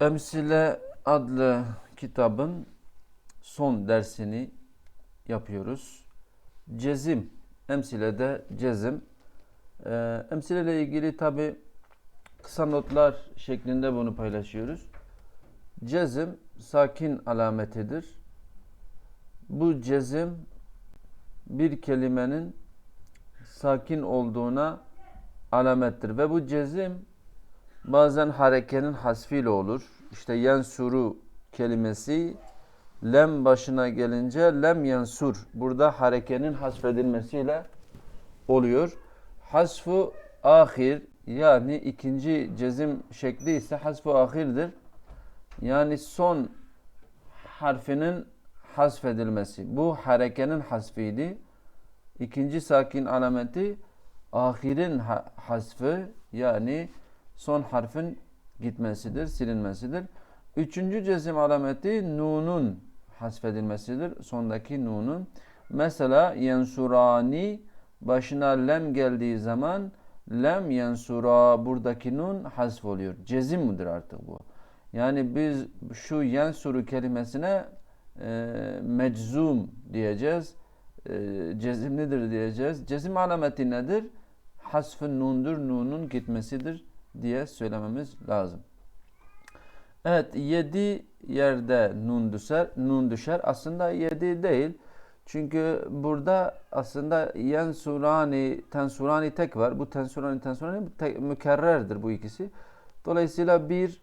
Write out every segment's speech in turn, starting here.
Emsile adlı kitabın son dersini yapıyoruz. Cezim, emsilede cezim. Ee, emsile ile ilgili tabi kısa notlar şeklinde bunu paylaşıyoruz. Cezim sakin alametidir. Bu cezim bir kelimenin sakin olduğuna alamettir ve bu cezim bazen harekenin hasfiyle olur. İşte yensuru kelimesi lem başına gelince lem yensur. Burada harekenin hasfedilmesiyle oluyor. Hasfu ahir yani ikinci cezim şekli ise hasfu ahirdir. Yani son harfinin hasfedilmesi. Bu harekenin hasfiydi. İkinci sakin alameti ahirin ha- hasfı yani son harfin gitmesidir, silinmesidir. Üçüncü cezim alameti nunun hasfedilmesidir. Sondaki nunun. Mesela yensurani başına lem geldiği zaman lem yensura buradaki nun hasf oluyor. Cezim midir artık bu? Yani biz şu yensuru kelimesine e, meczum diyeceğiz. E, cezimlidir diyeceğiz. Cezim alameti nedir? Hasfın nundur, nunun gitmesidir diye söylememiz lazım. Evet, yedi yerde nun düşer, nun düşer. Aslında yedi değil. Çünkü burada aslında yensurani, tensurani tek var. Bu tensurani, tensurani tek, mükerrerdir bu ikisi. Dolayısıyla bir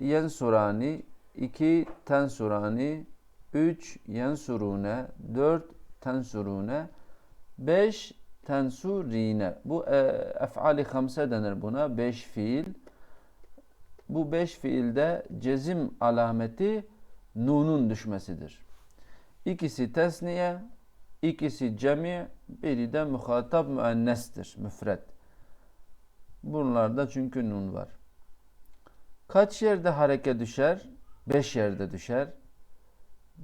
yensurani, iki tensurani, üç yensurune, dört tensurune, beş tensurine. Bu e, ef'ali hamse denir buna. Beş fiil. Bu beş fiilde cezim alameti nunun düşmesidir. İkisi tesniye, ikisi cemi, biri de muhatap müennestir, müfred. Bunlarda çünkü nun var. Kaç yerde hareke düşer? Beş yerde düşer.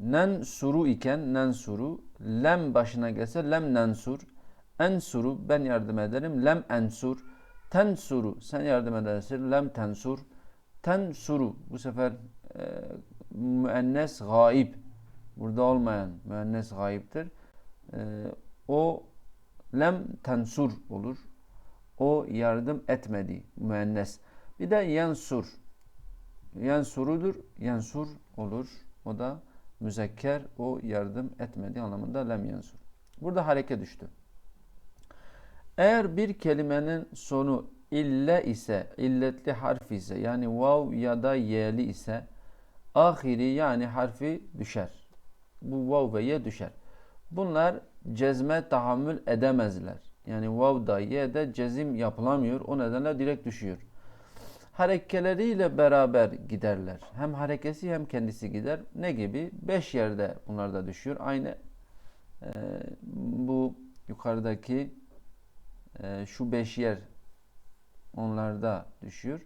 Nen suru iken nen suru, lem başına gelse lem nensur, ensuru ben yardım ederim, lem ensur, tensuru sen yardım edersin, lem tensur, tensuru bu sefer e, müennes gaib burada olmayan müennes gaiptir. E, o lem tensur olur. O yardım etmedi müennes. Bir de yansur. Yansurudur. Yansur olur. O da müzekker. O yardım etmedi anlamında lem yansur. Burada hareke düştü. Eğer bir kelimenin sonu ille ise, illetli harf ise yani vav ya da y'li ise ahiri yani harfi düşer. Bu vav ve ye düşer. Bunlar cezme tahammül edemezler. Yani vav da ye de cezim yapılamıyor. O nedenle direkt düşüyor. Harekeleriyle beraber giderler. Hem harekesi hem kendisi gider. Ne gibi? Beş yerde bunlar da düşüyor. Aynı e, bu yukarıdaki e, şu beş yer onlarda düşüyor.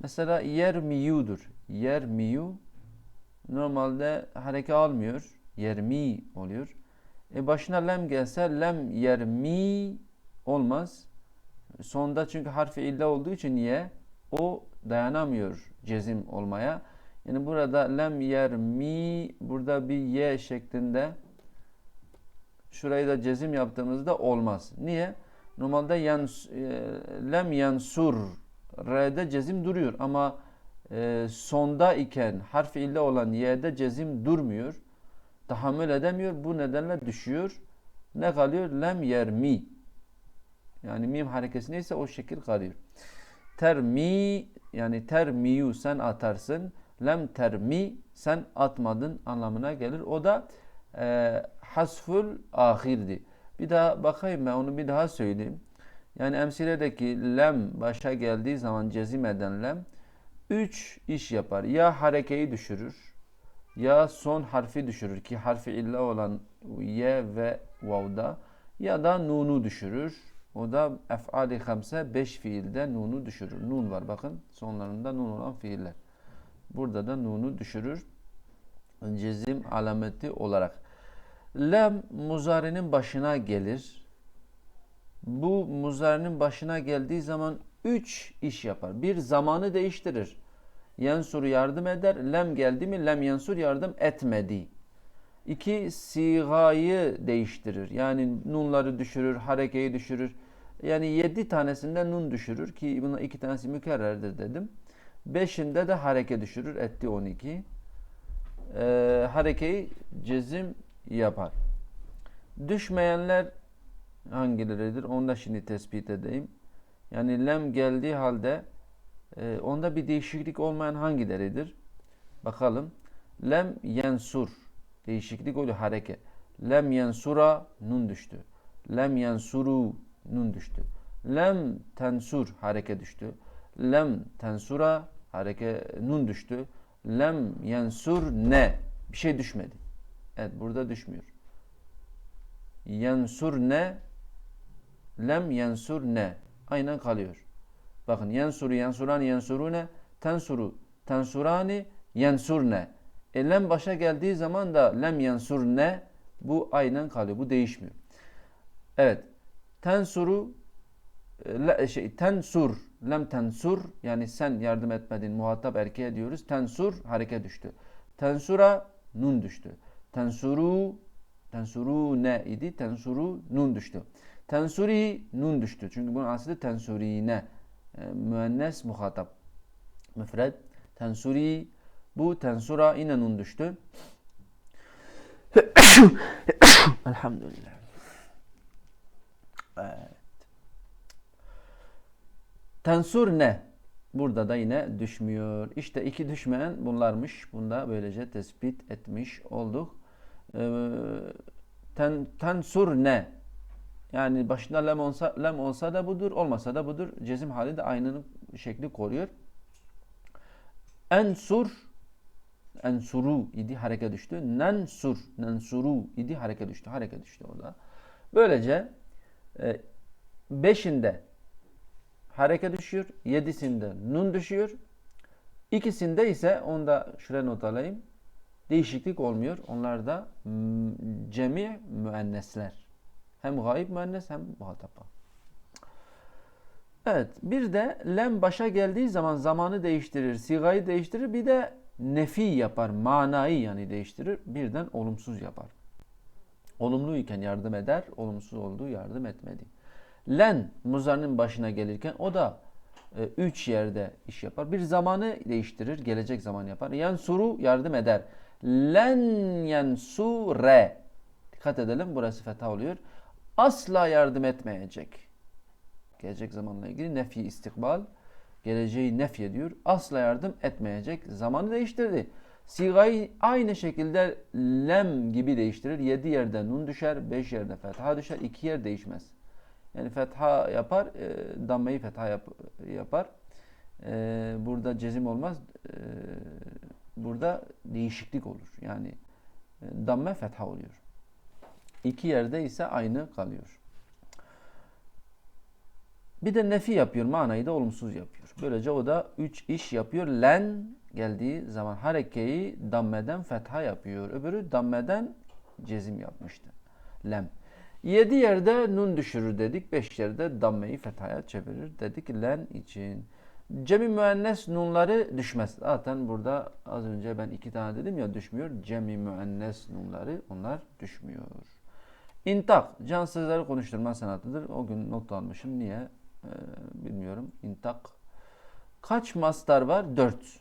Mesela yer miyudur. Yer miyu normalde hareke almıyor. Yer mi oluyor. E başına lem gelse lem yer mi olmaz. Sonda çünkü harfi illa olduğu için ye o dayanamıyor cezim olmaya. Yani burada lem yer mi burada bir ye şeklinde şurayı da cezim yaptığımızda olmaz. Niye? Normalde yans, e, lem yansur R'de cezim duruyor ama e, sonda iken harf ille olan y'de cezim durmuyor. Tahammül edemiyor. Bu nedenle düşüyor. Ne kalıyor? Lem yer mi. Yani mim harekesi neyse o şekil kalıyor. Termi yani termiyu sen atarsın. Lem termi sen atmadın anlamına gelir. O da e, hasful ahirdi. Bir daha bakayım ben onu bir daha söyleyeyim. Yani emsiledeki lem başa geldiği zaman cezim eden lem üç iş yapar. Ya harekeyi düşürür ya son harfi düşürür ki harfi illa olan ye ve vavda ya da nunu düşürür. O da ef'ali hamse beş fiilde nunu düşürür. Nun var bakın sonlarında nun olan fiiller. Burada da nunu düşürür. Cezim alameti olarak. Lem muzarinin başına gelir. Bu muzarinin başına geldiği zaman üç iş yapar. Bir zamanı değiştirir. Yensuru yardım eder. Lem geldi mi? Lem yensur yardım etmedi. İki sigayı değiştirir. Yani nunları düşürür, harekeyi düşürür. Yani yedi tanesinde nun düşürür ki buna iki tanesi mükerrerdir dedim. Beşinde de hareke düşürür. Etti 12. Ee, harekeyi cezim yapar. Düşmeyenler hangileridir? Onu da şimdi tespit edeyim. Yani lem geldiği halde e, onda bir değişiklik olmayan hangileridir? Bakalım. Lem yensur. Değişiklik oluyor hareke. Lem yensura nun düştü. Lem yensuru nun düştü. Lem tensur hareke düştü. Lem tensura hareke nun düştü. Lem yensur ne? Bir şey düşmedi. Evet burada düşmüyor. Yensur ne? Lem yensur ne? Aynen kalıyor. Bakın yensuru yensurani yensurune tensuru tensurani yensurne. E lem başa geldiği zaman da lem yensur ne? Bu aynen kalıyor. Bu değişmiyor. Evet. Tensuru e, şey, tensur lem tensur yani sen yardım etmedin muhatap erkeğe diyoruz. Tensur hareke düştü. Tensura nun düştü. Tensuru tensuru ne idi? Tensuru nun düştü. Tensuri nun düştü. Çünkü bunun aslı tensurine. E, müennes muhatap. Müfred. Tensuri bu tensura yine nun düştü. Elhamdülillah. Evet. Tensur ne? Burada da yine düşmüyor. İşte iki düşmeyen bunlarmış. Bunda böylece tespit etmiş olduk. Ee, ten, tensur ne? Yani başında lem olsa, lem olsa da budur, olmasa da budur. Cezim hali de aynı şekli koruyor. Ensur ensuru idi hareke düştü. Nensur nensuru idi hareke düştü. Hareke düştü orada. Böylece e, beşinde hareke düşüyor. Yedisinde nun düşüyor. İkisinde ise onda şuraya not alayım. Değişiklik olmuyor. Onlar da cemi müennesler. Hem gayb müennes hem muhatapa. Evet. Bir de lem başa geldiği zaman zamanı değiştirir. Sigayı değiştirir. Bir de nefi yapar. Manayı yani değiştirir. Birden olumsuz yapar. Olumluyken yardım eder. Olumsuz olduğu yardım etmedi. Len muzarının başına gelirken o da e, üç yerde iş yapar. Bir zamanı değiştirir. Gelecek zaman yapar. Yansuru yardım eder. Len yansure. Dikkat edelim. Burası fetha oluyor. Asla yardım etmeyecek. Gelecek zamanla ilgili nefi istikbal. Geleceği nef ediyor. Asla yardım etmeyecek. Zamanı değiştirdi. Sigayı aynı şekilde lem gibi değiştirir. Yedi yerde nun düşer, beş yerde fetha düşer, iki yer değişmez. Yani fetha yapar, e, dammeyi fetha yap, yapar. E, burada cezim olmaz. E, burada değişiklik olur. Yani e, damme fetha oluyor. İki yerde ise aynı kalıyor. Bir de nefi yapıyor. Manayı da olumsuz yapıyor. Böylece o da üç iş yapıyor. Len geldiği zaman harekeyi dammeden fetha yapıyor. Öbürü dammeden cezim yapmıştı. Lem. Yedi yerde nun düşürür dedik. Beş yerde dammeyi fethaya çevirir dedik len için. Cemi müennes nunları düşmez. Zaten burada az önce ben iki tane dedim ya düşmüyor. Cemi müennes nunları onlar düşmüyor. İntak, can sözleri konuşturma sanatıdır. O gün not almışım. Niye? Ee, bilmiyorum. İntak. Kaç mastar var? Dört.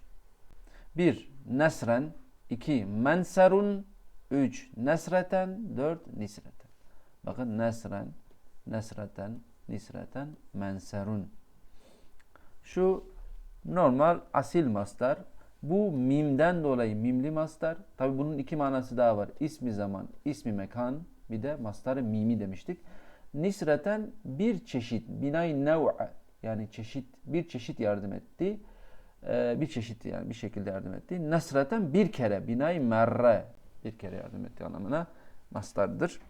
Bir, nesren. iki menserun. Üç, nesreten. Dört, nisreten. Bakın nesren, nesreten, nisreten, menserun. Şu normal asil mastar. Bu mimden dolayı mimli mastar. Tabi bunun iki manası daha var. İsmi zaman, ismi mekan. Bir de mastarı mimi demiştik. Nisreten bir çeşit, binay nev'a yani çeşit, bir çeşit yardım etti. Ee, bir çeşit yani bir şekilde yardım etti. Nesreten bir kere, binay merre bir kere yardım etti anlamına mastardır.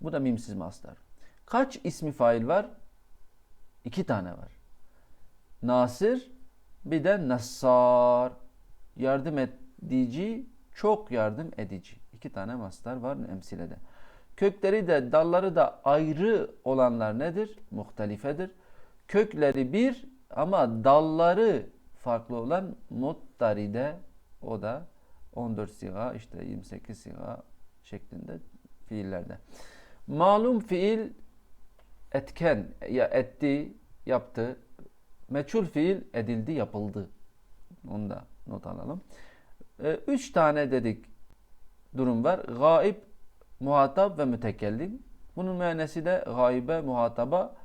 Bu da mimsiz mastar. Kaç ismi fail var? İki tane var. Nasir bir de nassar. Yardım edici, çok yardım edici. İki tane mastar var emsilede. Kökleri de dalları da ayrı olanlar nedir? Muhtelifedir. Kökleri bir ama dalları farklı olan muttaride o da 14 siga işte 28 siga şeklinde fiillerde. Malum fiil etken ya etti, yaptı. Meçhul fiil edildi, yapıldı. Onu da not alalım. Ee, üç tane dedik durum var. Gaib, muhatap ve mütekellim. Bunun müennesi de gaibe, muhataba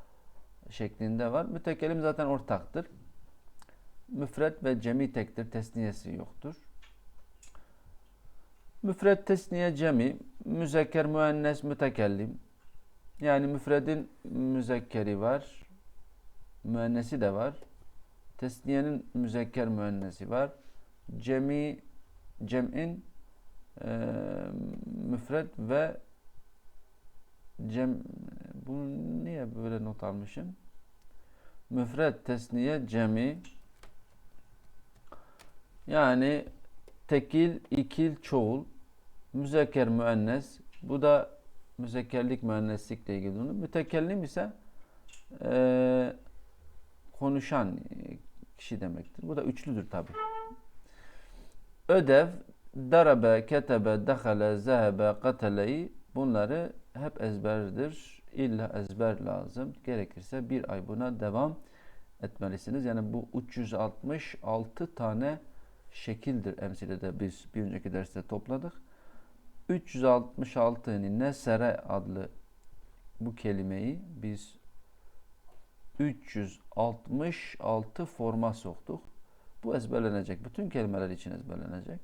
şeklinde var. Mütekellim zaten ortaktır. Müfred ve cemi tektir. Tesniyesi yoktur. Müfred, tesniye, cemi, müzekker, müennes, mütekellim. Yani müfredin müzekkeri var. Müennesi de var. Tesniyenin müzekker müennesi var. Cemi, cem'in e, müfred ve cem bunu niye böyle not almışım? Müfred, tesniye, cemi yani tekil, ikil, çoğul, müzekker, müennes. Bu da müzekkerlik, müenneslikle ilgili. Mütekellim ise e, konuşan kişi demektir. Bu da üçlüdür tabi. Ödev, darabe, ketebe, dehale, zehebe, kateleyi bunları hep ezberdir. İlla ezber lazım. Gerekirse bir ay buna devam etmelisiniz. Yani bu 366 tane şekildir emsilede biz bir önceki derste topladık. 366'nın nesere adlı bu kelimeyi biz 366 forma soktuk. Bu ezberlenecek. Bütün kelimeler için ezberlenecek.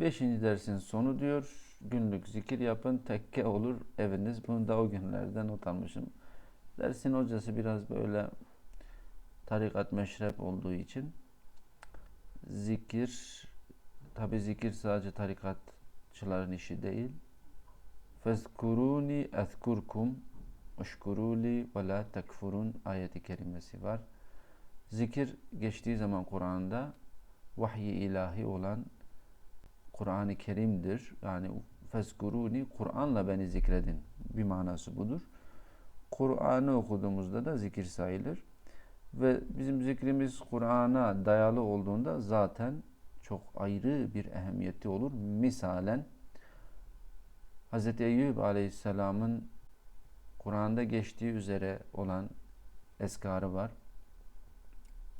Beşinci dersin sonu diyor. Günlük zikir yapın. Tekke olur eviniz. Bunu da o günlerde not almışım. Dersin hocası biraz böyle tarikat meşrep olduğu için zikir tabi zikir sadece tarikatçıların işi değil. Fezkuruni ezkurkum Uşkuruli ve la tekfurun ayeti kerimesi var. Zikir geçtiği zaman Kur'an'da vahyi ilahi olan Kur'an-ı Kerim'dir. Yani fezkuruni Kur'an'la beni zikredin. Bir manası budur. Kur'an'ı okuduğumuzda da zikir sayılır. Ve bizim zikrimiz Kur'an'a dayalı olduğunda zaten çok ayrı bir ehemmiyeti olur. Misalen Hz. Eyyub Aleyhisselam'ın Kur'an'da geçtiği üzere olan eskarı var.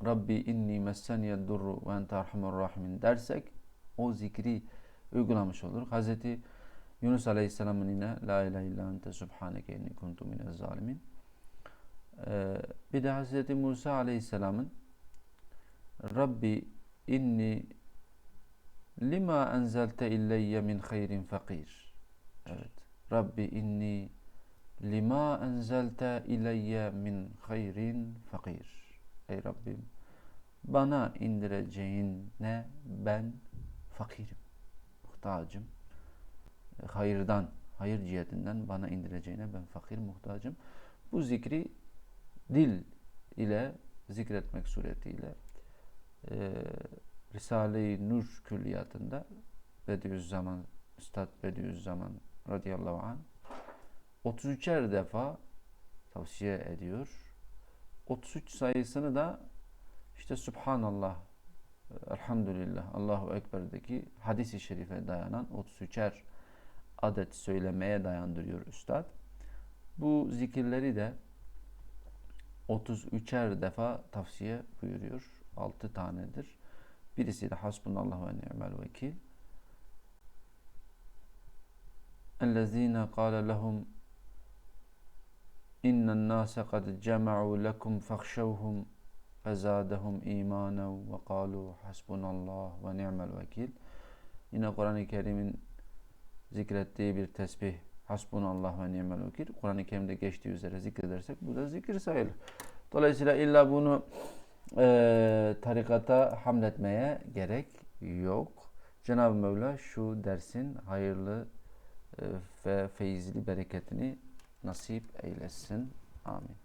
Rabbi inni messeniyed durru ve ente arhamur dersek o zikri uygulamış olur. Hazreti Yunus Aleyhisselam'ın yine La ilahe illa ente subhaneke inni kuntu minez zalimin. Ee, bir de Hazreti Musa Aleyhisselam'ın Rabbi inni lima enzelte illeyye min hayrin fakir. Evet. Rabbi inni lima enzelte ileyye min hayrin fakir. Ey Rabbim bana indireceğin ne ben fakirim, muhtacım. Hayırdan, hayır cihetinden bana indireceğine ben fakir, muhtacım. Bu zikri dil ile zikretmek suretiyle e, Risale-i Nur külliyatında Bediüzzaman Üstad Bediüzzaman radıyallahu anh 33'er defa tavsiye ediyor. 33 sayısını da işte Subhanallah, Elhamdülillah, Allahu Ekber'deki hadis-i şerife dayanan 33'er adet söylemeye dayandırıyor Üstad. Bu zikirleri de 33'er defa tavsiye buyuruyor. 6 tanedir. Birisi de Hasbunallah ve ni'mel vekil. اَلَّذ۪ينَ قَالَ لَهُمْ İnnen nase kad cema'u lekum fahşevhum fezadehum imanen ve kalu hasbunallah ve ni'mel vekil. Yine Kur'an-ı Kerim'in zikrettiği bir tesbih hasbunallah ve ni'mel vekil. Kur'an-ı Kerim'de geçtiği üzere zikredersek bu da zikir sayılır. Dolayısıyla illa bunu e, tarikata hamletmeye gerek yok. Cenab-ı Mevla şu dersin hayırlı e, ve feyizli bereketini nasip eylesin. Amin.